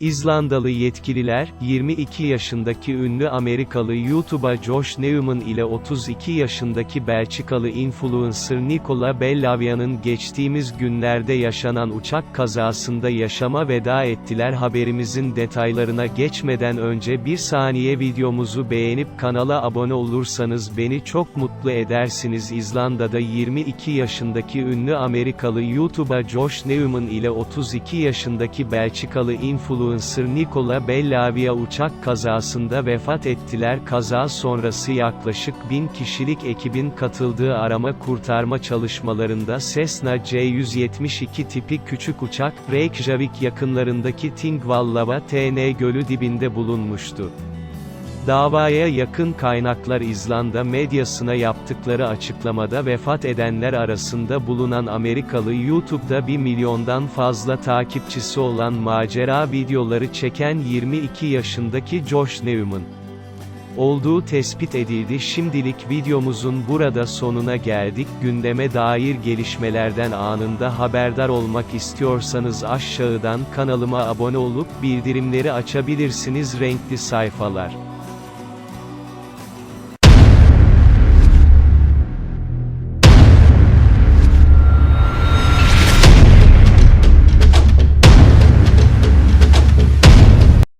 İzlandalı yetkililer, 22 yaşındaki ünlü Amerikalı YouTuber Josh Newman ile 32 yaşındaki Belçikalı influencer Nicola Bellavia'nın geçtiğimiz günlerde yaşanan uçak kazasında yaşama veda ettiler. Haberimizin detaylarına geçmeden önce bir saniye videomuzu beğenip kanala abone olursanız beni çok mutlu edersiniz. İzlanda'da 22 yaşındaki ünlü Amerikalı YouTuber Josh Newman ile 32 yaşındaki Belçikalı influencer Nicola Bellavia uçak kazasında vefat ettiler. Kaza sonrası yaklaşık bin kişilik ekibin katıldığı arama kurtarma çalışmalarında Cessna C-172 tipi küçük uçak, Reykjavik yakınlarındaki Thingvallava TN Gölü dibinde bulunmuştu. Davaya yakın kaynaklar İzlanda medyasına yaptıkları açıklamada vefat edenler arasında bulunan Amerikalı YouTube'da 1 milyondan fazla takipçisi olan macera videoları çeken 22 yaşındaki Josh Newman olduğu tespit edildi. Şimdilik videomuzun burada sonuna geldik. Gündeme dair gelişmelerden anında haberdar olmak istiyorsanız aşağıdan kanalıma abone olup bildirimleri açabilirsiniz. Renkli sayfalar